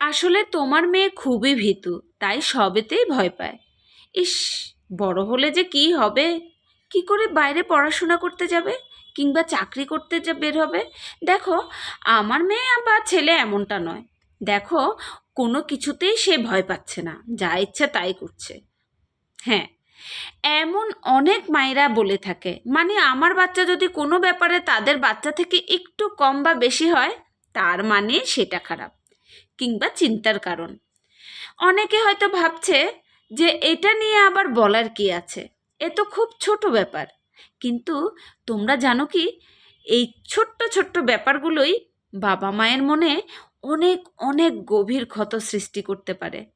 আসলে তোমার মেয়ে খুবই ভীতু, তাই সবেতেই ভয় পায়। ইস, বড় হলে যে কি হবে? কি করে বাইরে পড়াশোনা করতে যাবে? কিংবা চাকরি করতে যে বের হবে? দেখো, আমার মেয়ে বা ছেলে এমনটা নয়। দেখো, কোনো কিছুতেই সে ভয় পাচ্ছে না, যা ইচ্ছা তাই করছে। হ্যাঁ এমন অনেক মায়েরা বলে থাকে। মানে আমার বাচ্চা যদি কোনো ব্যাপারে তাদের বাচ্চা থেকে একটু কম বা বেশি হয়, তার মানে সেটা খারাপ। কিংবা চিন্তার কারণ। অনেকে হয়তো ভাবছে যে এটা নিয়ে আবার বলার কি আছে? এ তো খুব ছোট ব্যাপার। কিন্তু তোমরা জানো কি, এই ছোট্ট ছোট্ট ব্যাপারগুলোই বাবা মায়ের মনে অনেক অনেক গভীর ক্ষত সৃষ্টি করতে পারে।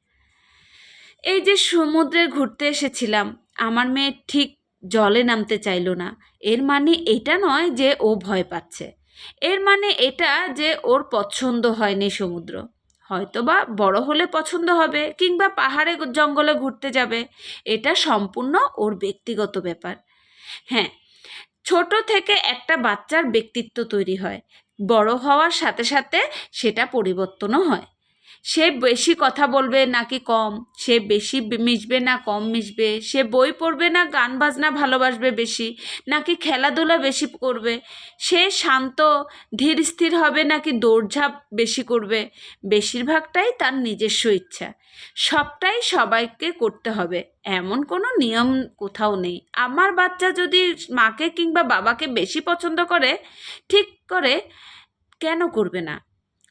এই যে সমুদ্রে ঘুরতে এসেছিলাম, আমার মেয়ে ঠিক জলে নামতে চাইলো না। এর মানে এটা নয় যে ও ভয় পাচ্ছে। এর মানে এটা যে ওর পছন্দ হয়নি সমুদ্র। হয়তোবা বড় হলে পছন্দ হবে কিংবা পাহাড়ে জঙ্গলে ঘুরতে যাবে, এটা সম্পূর্ণ ওর ব্যক্তিগত ব্যাপার। হ্যাঁ ছোট থেকে একটা বাচ্চার ব্যক্তিত্ব তৈরি হয়। বড় হওয়ার সাথে সাথে সেটা পরিবর্তনও হয়। সে বেশি কথা বলবে নাকি কম? সে বেশি মিশবে না কম মিশবে? সে বই পড়বে না গান বাজনা ভালোবাসবে বেশি? নাকি খেলাধুলা বেশি করবে? সে শান্ত, ধীর স্থির হবে নাকি দৌড়ঝাঁপ বেশি করবে? বেশিরভাগটাই তার নিজস্ব ইচ্ছা। সবটাই সবাইকে করতে হবে। এমন কোনো নিয়ম কোথাও নেই। আমার বাচ্চা যদি মাকে কিংবা বাবাকে বেশি পছন্দ করে, ঠিক করে কেন করবে না?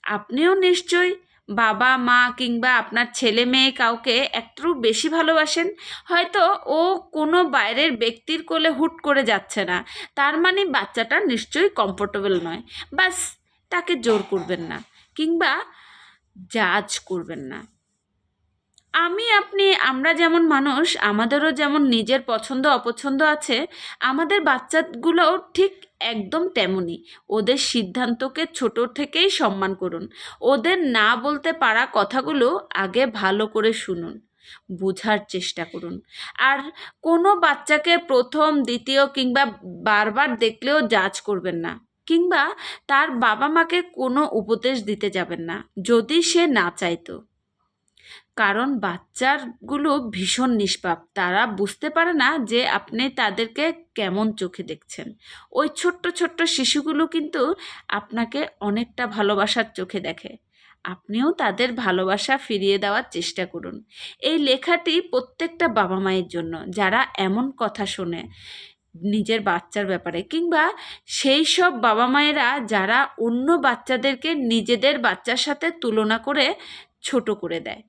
আপনিও নিশ্চয়ই বাবা, মা কিংবা আপনার ছেলে মেয়ে কাউকে একটু বেশি ভালোবাসেন? হয়তো ও কোনো বাইরের ব্যক্তির কোলে হুট করে যাচ্ছে না। তার মানে বাচ্চাটা নিশ্চয়ই কমফোর্টেবল নয়। বাস, তাকে জোর করবেন না কিংবা জাজ করবেন না। আমি, আপনি, আমরা যেমন মানুষ, আমাদেরও যেমন নিজের পছন্দ, অপছন্দ আছে, আমাদের বাচ্চাগুলোও ঠিক একদম তেমনই। ওদের সিদ্ধান্তকে ছোট থেকেই সম্মান করুন। ওদের না বলতে পারা কথাগুলো আগে ভালো করে শুনুন। বোঝার চেষ্টা করুন। আর কোনো বাচ্চাকে প্রথম, দ্বিতীয় কিংবা বারবার দেখলেও জাজ করবেন না। কিংবা তার বাবা মাকে কোনো উপদেশ দিতে যাবেন না, যদি সে না চাইতো। কারণ বাচ্চারগুলো ভীষণ নিষ্পাপ। তারা বুঝতে পারে না যে আপনি তাদেরকে কেমন চোখে দেখছেন। ওই ছোট্ট ছোট্ট শিশুগুলো কিন্তু আপনাকে অনেকটা ভালোবাসার চোখে দেখে। আপনিও তাদের ভালোবাসা ফিরিয়ে দেওয়ার চেষ্টা করুন। এই লেখাটি প্রত্যেকটা বাবা মায়ের জন্য, যারা এমন কথা শোনে নিজের বাচ্চার ব্যাপারে, কিংবা সেই সব বাবা মায়েরা যারা অন্য বাচ্চাদেরকে নিজেদের বাচ্চার সাথে তুলনা করে ছোট করে দেয়।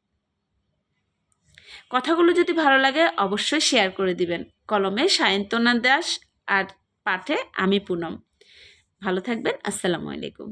কথাগুলো যদি ভালো লাগে, অবশ্যই শেয়ার করে দিবেন। কলমে সায়ন্তনা দাস আর পাঠে আমি পুনম। ভালো থাকবেন, আসসালামু আলাইকুম।